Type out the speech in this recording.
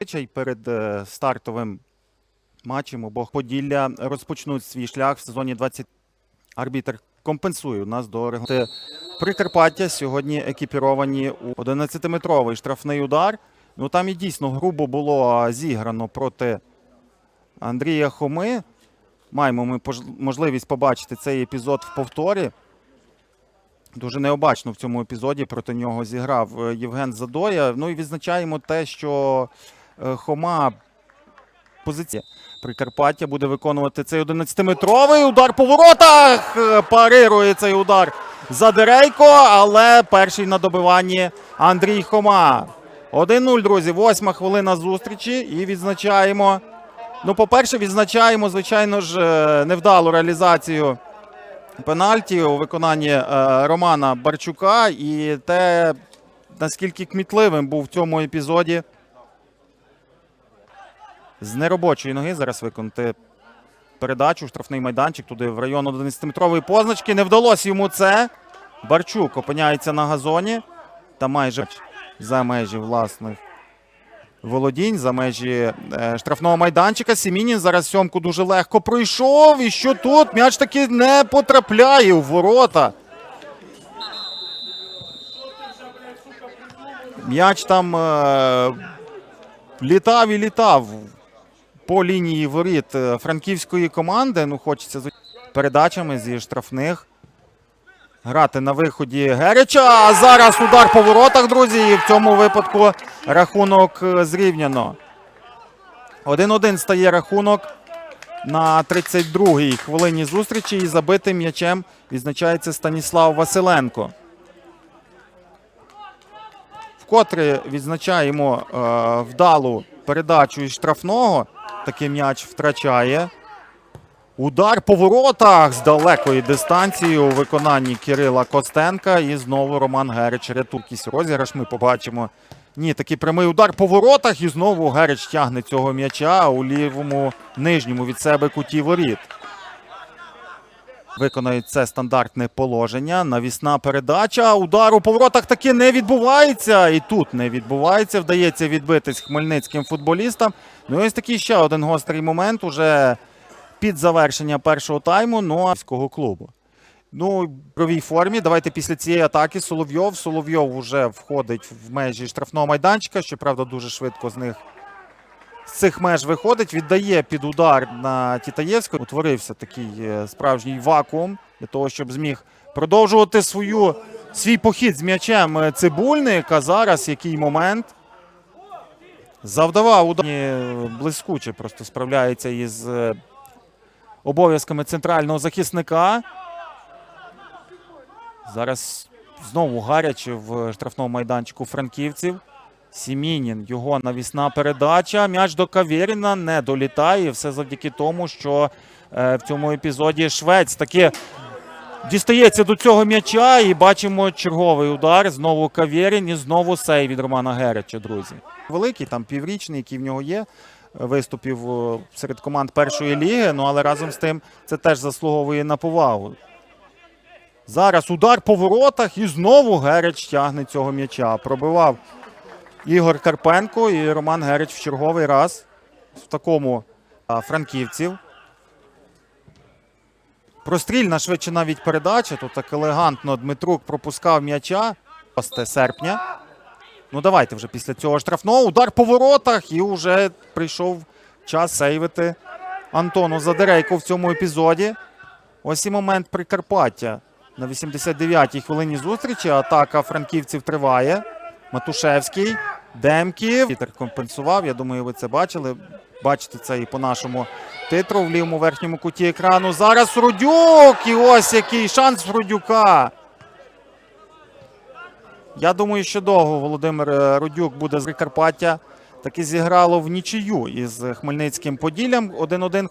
Зазвичай перед е, стартовим матчем обох Поділля розпочнуть свій шлях в сезоні 20. Арбітр компенсує нас до регламенту. Прикарпаття сьогодні екіпіровані у 11-метровий штрафний удар. Ну там і дійсно грубо було зіграно проти Андрія Хоми. Маємо ми можливість побачити цей епізод в повторі. Дуже необачно в цьому епізоді проти нього зіграв е, Євген Задоя. Ну і відзначаємо те, що Хома позиція Прикарпаття буде виконувати цей 11-метровий удар по воротах. Е, Парирує цей удар Задерейко, але перший на добиванні Андрій Хома. 1-0, друзі. Восьма хвилина зустрічі. І відзначаємо. Ну, по-перше, відзначаємо, звичайно ж, е, невдалу реалізацію пенальті у виконанні е, Романа Барчука. І те, наскільки кмітливим був в цьому епізоді з неробочої ноги зараз виконати передачу, штрафний майданчик туди в район 11-метрової позначки. Не вдалося йому це. Барчук опиняється на газоні та майже за межі власних володінь, за межі е, штрафного майданчика. Сімінін зараз сьомку дуже легко пройшов. І що тут? М'яч таки не потрапляє у ворота. М'яч там е, літав і літав по лінії воріт е, франківської команди. Ну, хочеться з передачами зі штрафних. Грати на виході Герича. А зараз удар по воротах, друзі. І в цьому випадку рахунок е, зрівняно. 1-1 стає рахунок на 32-й хвилині зустрічі. І забитим м'ячем відзначається Станіслав Василенко. Вкотре відзначаємо е, вдалу передачу із штрафного. Такий м'яч втрачає. Удар по воротах з далекої дистанції у виконанні Кирила Костенка. І знову Роман Герич рятує якийсь розіграш. Ми побачимо. Ні, такий прямий удар по воротах. І знову Герич тягне цього м'яча у лівому нижньому від себе куті воріт. Виконають це стандартне положення. Навісна передача. Удар у поворотах таки не відбувається. І тут не відбувається. Вдається відбитись хмельницьким футболістам. Ну і ось такий ще один гострий момент уже під завершення першого тайму Ноавського клубу. Ну, в правій формі. Давайте після цієї атаки Соловйов. Соловйов вже входить в межі штрафного майданчика. Щоправда, дуже швидко з них з цих меж виходить, віддає під удар на Тітаєвського. Утворився такий е, справжній вакуум для того, щоб зміг продовжувати свою, свій похід з м'ячем е, Цибульник. А зараз який момент. Завдавав удар. Е, Блискуче просто справляється із обов'язками центрального захисника. Зараз знову гаряче в штрафному майданчику франківців. Сімінін, його навісна передача. М'яч до Кавєріна не долітає. Все завдяки тому, що е, в цьому епізоді Швець таки дістається до цього м'яча. І бачимо черговий удар. Знову Кавєрін і знову сей від Романа Герича, друзі. Великий, там піврічний, який в нього є. Виступів е, серед команд першої ліги. Ну але разом з тим це теж заслуговує на повагу. Зараз удар по воротах і знову Герич тягне цього м'яча. Пробивав Ігор Карпенко і Роман Герич в черговий раз в такому франківців. Прострільна швидше навіть передача. Тут так елегантно Дмитрук пропускав м'яча. 6 серпня. Ну давайте вже після цього штрафного. Удар по воротах і вже прийшов час сейвити Антону Задерейко в цьому епізоді. Ось і момент Прикарпаття. На 89-й хвилині зустрічі атака франківців триває. Матушевський, Демків. Вітер компенсував. Я думаю, ви це бачили. Бачите це і по нашому титру в лівому верхньому куті екрану. Зараз Рудюк! І ось який шанс Рудюка. Я думаю, що довго Володимир е, Рудюк буде з Прикарпаття. Таки зіграло в нічию із Хмельницьким Поділлям 1-1.